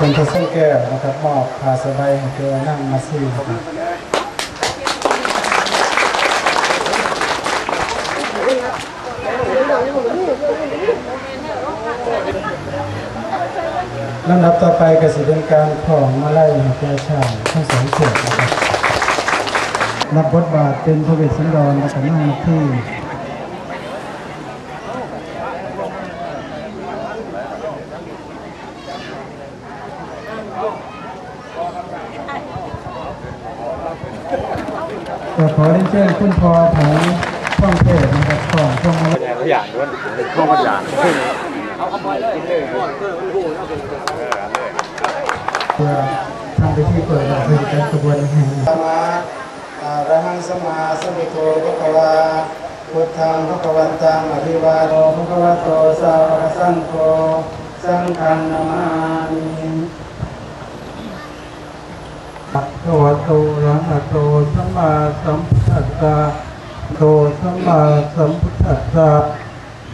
จันทร์เส้นแก้วนะครับมอบพาสบายเธอนั่งมาซี่ครับลำดับต่อไปก็สิเป็นการของมาไล่แก่ชายทั้งสองเฉดนะครับรับบทบาทเป็นพระเวสสันดรและก็นั่งที่ เรียนเชิญคุณพ่อของช่องเทศนะครับของช่องมาตัวอย่างด้วยข้าวมันอย่างเพื่อทำพิธีเปิดดอกเป็นการกระบวนแห่งธรรมะอะระหังสมาสมพุทโธพระกวาพุทธังพระกวันตังอภิวาโตพระกวาโตสาวกสังโฆสังฆนามามิภะคะวะโตระหะโตสัมมาสัมพุ ธัสสะโตสัมมาสัมพุทธัสสะ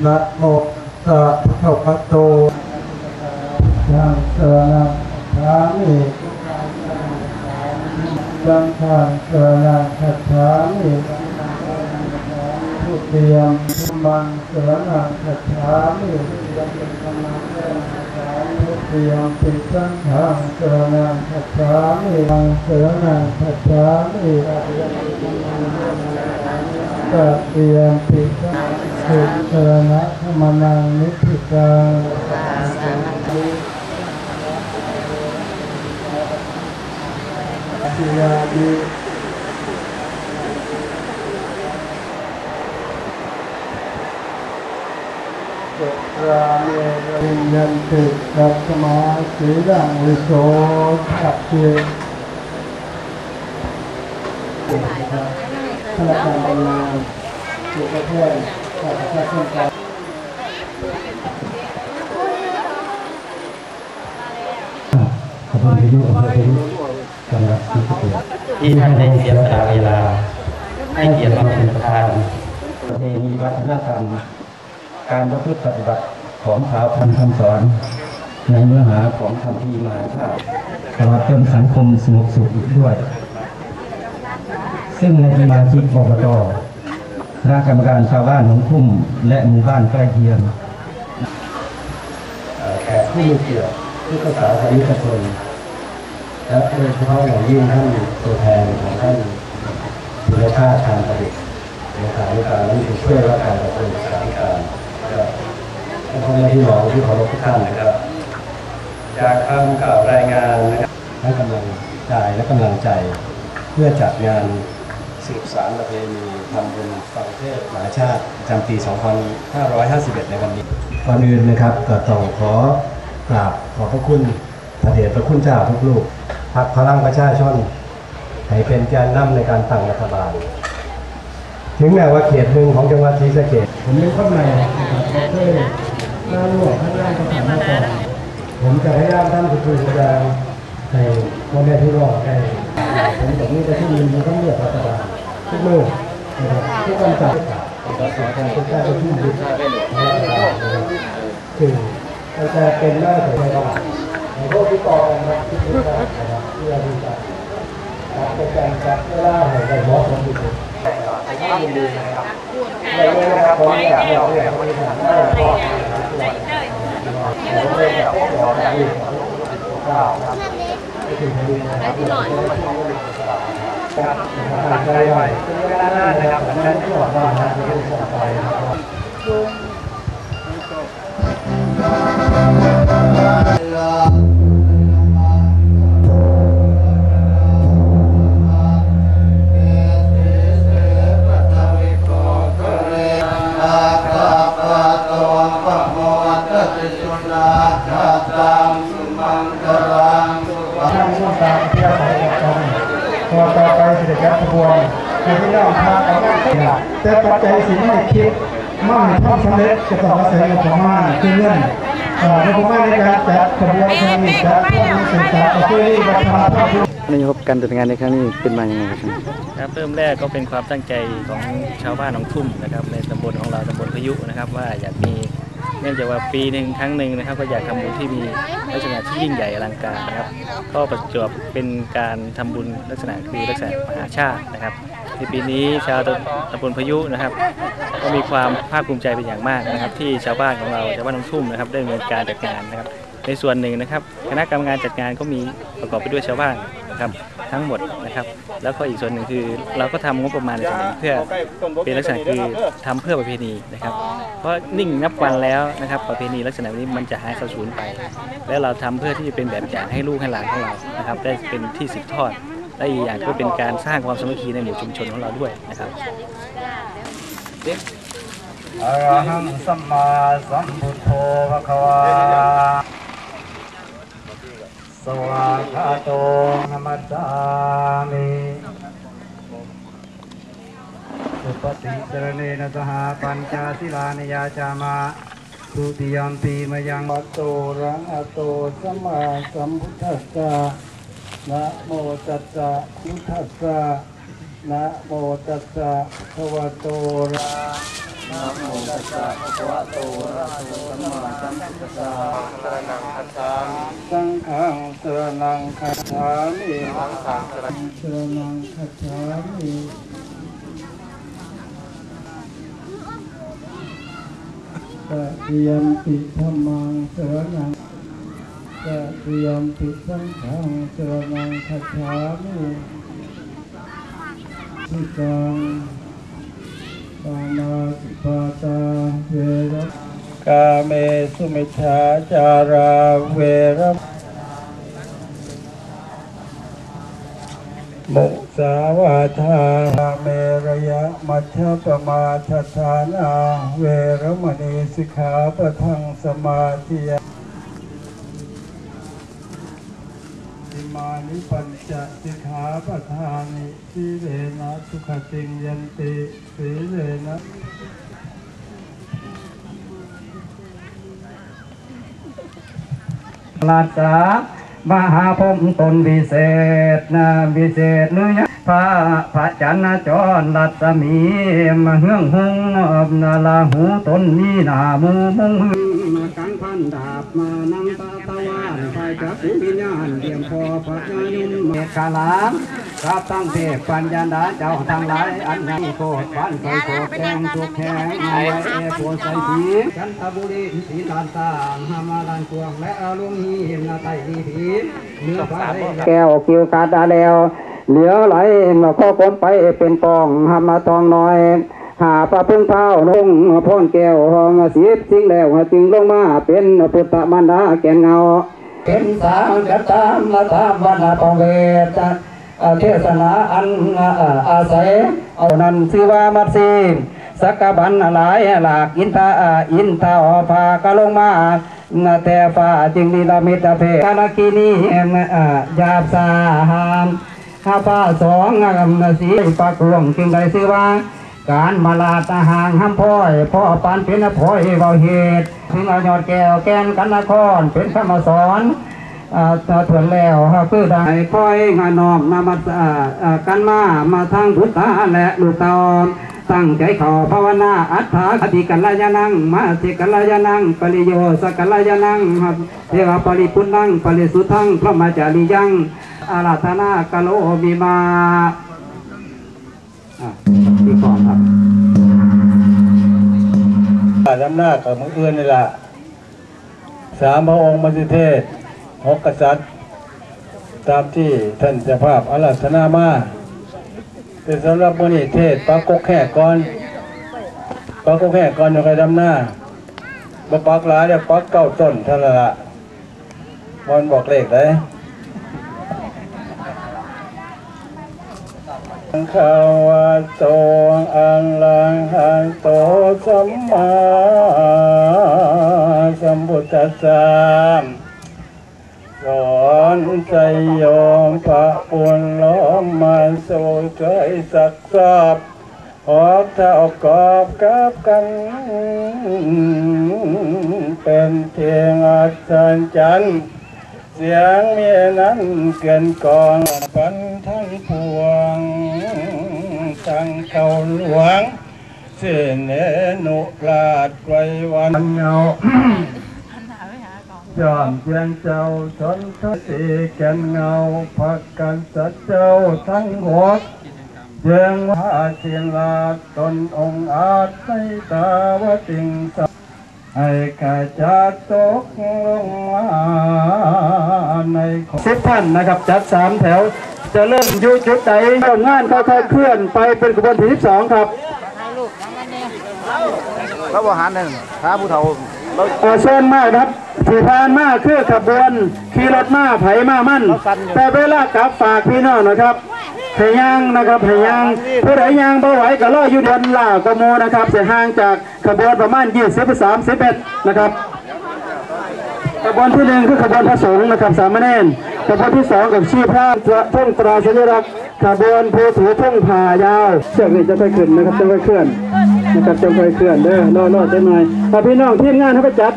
นะโมตัสสะภะคะวะโตยังสนะสามิจังฆังสนะคัจฉามิทุติยมธัมมังสนะคัจฉามิ ทุติยมปิสังฆังเสนะคัจฉามิมังเสนะคัจฉามิตติยมปิสังสุเสนะธรรมนังนิพพิตังสิยามิ ราเมริยันติดัสมาสีดังวิโสขับเทียพนักงานบำนาญสุขแพทย์ข้าราชการการขอบคุณที่อยู่กับผมจังหวัดศรีสะเกษที่ท่านได้เสียสละเวลาให้เกียรติมาเป็นประธานประเพณีวัฒนธรรม การประพฤติปฏิบัติของชาวพันธ์คำสอน ในเนื้อหาของคำที่มาค่ะตลอดจนสังคมสงบสุขอีกด้วย ซึ่งในสมาชิกอบตคณะกรรมการชาวบ้านของคุ้มและหมู่บ้านใกล้เคียงเอ่อแขกผู้มีเกียรติผู้ภาษาสานิกชนและโดยเฉพาะอย่างยิ่งท่านตัวแทนของท่านธีรชาติทางประดิษฐ์เลขาธิการและผู้ช่วยว่าการกระทรวงศึกษาธิการและท่าน พ่อแม่พี่น้องที่เคารพทุกท่านนะครับ จากคำกล่าวรายงานนะครับให้กำลังใจและกำลังใจ เพื่อจัดงานสืบสารประเพณีทำบุญฟังเทศน์มหาชาติประจำปี 2551 ในวันนี้ก่อนอื่นนะครับก็ต้องขอกราบขอบพระคุณพระเดชพระคุณเจ้าทุกลูกพรรคพลังประชาชนให้เป็นแกนนำในการตั้งรัฐบาล ถึงแม้ว่าเขตหนึ่งของจังหวัดศรีสะเกษผมเป็นคนใหม่นะครับผมเคย มาร่วข้างล่างก็ผ่านมาก่อนผมจะพยายามทำทุกสิ่งทุกอย่างให้พ่อแม่พี่น้องได้ผมกับนี่จะที่ยืนมันต้องเลือกรัฐบาลทุกมือนะครับทุกวันจันทร์รักษาการเป็นการประชุมยุทธถึงมันจะเป็นหน้าถึงในระหว่างในพวกที่ต่อกันนะที่ทุกการนะครับเพื่อที่จะจัดเป็นการจัดเวลาให้ได้เหมาะสมที่สุดในเรื่องนะครับผมอยากบอกเลยว่าผมไม่ได้บอกนะครับผมเลยแบบบอกได้ดีข้าวครับ ถึงดีนะครับที่หน่อยครับใจไว้เป็นเวลานานนะครับแต่ท่านที่บอกว่านะที่เป็นสองไปนะครับ ท่านผู้ตามเที่ยวขององค์กรพอต่อไปเสิริจักรบวงให้พี่น้องพากันมาเที่ยวแต่ปัจจัยสิ่งที่คิดมั่งทำสำเร็จจะต้องอาศัยงบประมาณคือเงินเอ่องบประมาในการจัดขบวนครั้งนี้จัดเพื่อสื่อสารประเพณีวัฒนธรรมนายกการจัดงานในครั้งนี้เป็นมาอย่างไรครับครับเริ่มแรกก็เป็นความตั้งใจของชาวบ้านหนองทุ่มนะครับในตำบลของเราตำบลพยุนะครับว่าอยากมี เนื่องจากว่าปีหนึ่งครั้งหนึ่งนะครับ ก็อยากทำบุญที่มีลักษณะที่ยิ่งใหญ่อลังการนะครับ ก็ประจวบเป็นการทำบุญลักษณะคือลักษณะมหาชาตินะครับในปีนี้ชาวตำบลพายุนะครับ ก็มีความภาคภูมิใจเป็นอย่างมากนะครับ ที่ชาวบ้านของเราชาวบ้านน้องทุ่มนะครับได้ดำเนินการจัดงานนะครับ ในส่วนหนึ่งนะครับ คณะกรรมการจัดงานก็มีประกอบไปด้วยชาวบ้าน นะครับทั้งหมดนะครับ แล้วก็อีกส่วนหนึ่งคือเราก็ทำงบประมาณในส่วนหนึ่งเพื่อเป็นลักษณะคือทำเพื่อประเพณีนะครับ เพราะนิ่งนับวันแล้วนะครับ ประเพณีลักษณะนี้มันจะหายสาสูญไป แล้วเราทำเพื่อที่จะเป็นแบบอย่างให้ลูกให้หลานของเรานะครับ ได้เป็นที่สืบทอดและอีกอย่างก็เป็นการสร้างความสามัคคีในหมู่ชุมชนของเราด้วยนะครับอรหังสัมมาสัมพุทโธภะคะวา สวากขาโตนมัสสามิสุปฏิสรเนนะสหปัญจศิลานิยาจามาทุติยมปีมยังมัตโตรังอโตสัมมาสัมพุทธัสสะนะโมตัสสะพุทธัสสะนะโมตัสสะภะคะวะโตระ นะโมตัสสะภะคะวะโตอะระหะโตสัมมาสัมพุทธัสสะสังฆังสรณังคัจฉามิสังฆังสรณังคัจฉามิตติยมปิธรรมังสรณังตติยมปิสังฆังสรณังคัจฉามิทิตังปา นาติปาตาเวรกาเมสุมิชาจาราเวรมมุสาวาทาเมระยะมัชฌะปมาทฐานาเวรมณีสิกขาปทังสมาธิปิมานิปัญ จะสิกขาปะทานิสีเลนะสุขติงยันติสีเลนะลาษามหาพรมตนวิเศษนะวิเศษเนื้อ พระพระจันทร์จรรัศมีมาเฮืองหงนาลาหูตนนี้นามูมุงมากังพันดาบมานังตาตะวันไปจับวิญญาณเตรียมพอพระญาณุมเมฆขลามครับตั้งเทพปัญญาดาเจ้าทั้งหลายอันนี้โคตรฟันเคยโคตรแดงทุกแข็งเอาไว้เอโพใส่ผีจันทบุรีศรีลานตางหามาลานกวงและอาลุงหีนาไตดีผีเนื้อฟ้าแก้วกิวกาดาแล้ว เหลือไหลมาข้อคนไปเป็นกองหามาตองน้อย หาปลาพึ่งเผาลงพ่นแก้วหองสีสิ่งแล้วจึงลงมาเป็นพุทธมารดาแก่นเงาเป็นสางกตามมาตามวันปองเวทเทศนาอันอาศัยเอานั้นชื่อว่ามัดซีสักบันหลายหลากอินทาอินทาอภากะลงมาแต่ฟ้าจึงดีละมิตเพกาลกินียาบสาหาม ข้าฟ้าสองงสีปากลวงจึงได้ชื่อว่า การมาลาตาหางห้ำพ้อยพ่อปานเป็นพ้อยเบาเหตุถึงเอายอดแก้วแกนกันนครเป็นคำสอนอ่าถ่วนแล้วคือได้พ้อยงานนอมนามาอ่าอ่ากันมามาทางพุทธะและลูกตอนตั้งใจขอภาวนาอัฏฐาคติกัลยานังมาติกัลยานังปริโยสกัลยานังเทวปริปุณังปริสุทังพระมาจาริยัง อาราธนากะโลมีมาอะที่ก่อนครับดำหน้ากับมืออื่นนี่แหละสามพระองค์มสิเทศหกกษัตริย์ ตามที่ท่านเจ้าภาพอาราธนามาเป็นสำหรับมือนี้เทศปักกกแค่ก่อนปักกกแค่ก่อนอยู่ใครดำหน้าบ่ปักหลายเดี๋ยปักเก้าต้นท่านั้นละมันบอกเลขได้ ขาวะโตอังลังหันโตสัมมาสัมพุทธัสสะสอนใจโยมพระปุณล้อมมาสู่ใจสักทราบหอกเท่ากอบกับกัน เป็นเพียงอาจารย์จันทร์เสียงเมียนั้นเกินกองปันทั้งพวง ตั้งเขาหลวงเนนุลาดไกรวันเงายอมเพียงเจ้าชนทสีแก่นเงาพักกันสัจเจ้าทั้งหกเยียงว่าเชียงลาดตนองค์อาจในตาวติงสัให้กาจัดตกลงมาในสิบท่านนะครับ จัดสามแถว จะเริ่มอยู่จุดใดเริ่มงานค่อยๆเคลื่อนไปเป็นขบวนที่สิบสองครับพระบริหารนั่นพระผู้เฒ่าเราเอ่อเชิญมากนะครับที่ผ่านมาคือขบวนขี่รถมาไผมามั่น แต่เวลากลับฝากพี่น้องนะครับพยางนะครับพยางผู้ใดยางบ่ไหวก็รออยู่เดือนล่ากว่าหมูนะครับจะห่างจากขบวนประมาณ20ไป31นะครับขบวนที่หนึ่งคือขบวนพระสงฆ์นะครับสามเณร ขบวนที่สองกับชีพระท่งตราสัญลักษณ์ขบวนผู้ถือท่งผ่ายาวเชือกนี้จะค่อยขึ้นนะครับจะค่อยเคลื่อนนะครับจะค่อยเคลื่อนเด้อรอรอได้หน่อยถ้าพี่น้องทีมงานให้ไปจัด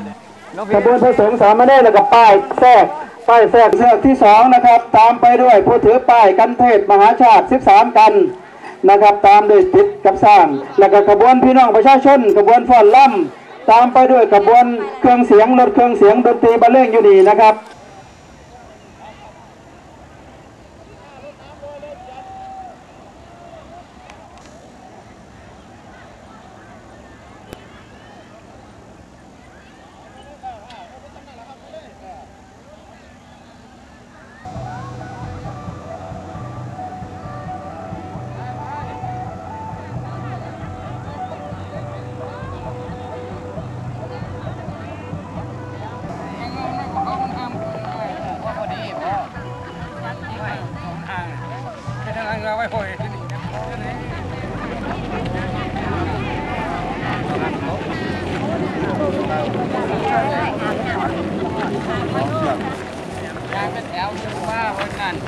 ขบวนพระสงฆ์สามเณรแล้วก็ป้ายแทรกป้ายแทรกเชือกที่สองนะครับ ตามไปด้วยผู้ถือป้ายกันเทศมหาชาติ 13 กันนะครับ ตามด้วยติดกับสร้าง แล้วก็ขบวนพี่น้องประชาชนขบวนฟ้อนล่ำตามไปด้วยขบวนเครื่องเสียงรถเครื่องเสียงดนตรีบรรเลงอยู่นี่นะครับ ngàn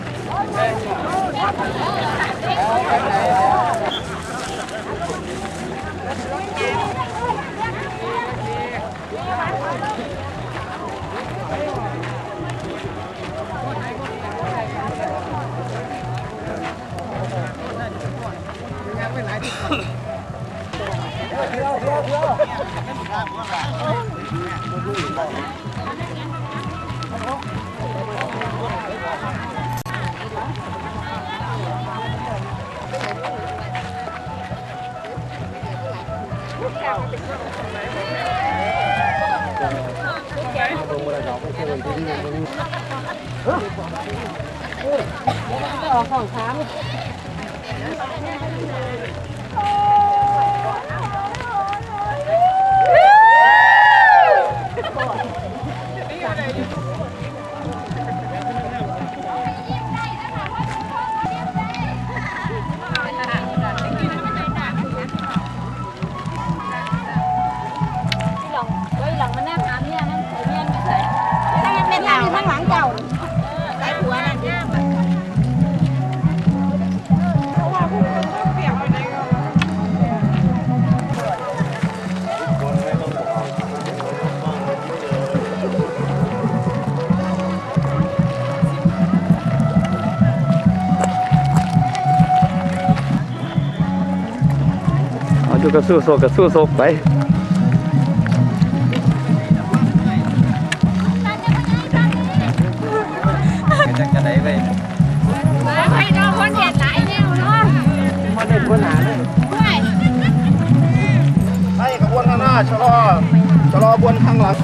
Thank you. อสองครั้งนี่อยู่ไหน เอาอยู่กับสู้โซกับสู้โซไปให้น้องคนเห็นหลายแนวเนาะมาเด็ดคนหนาเลยด้วยให้ขบวนข้างหน้าชะลอชะลอบวนข้างหลัง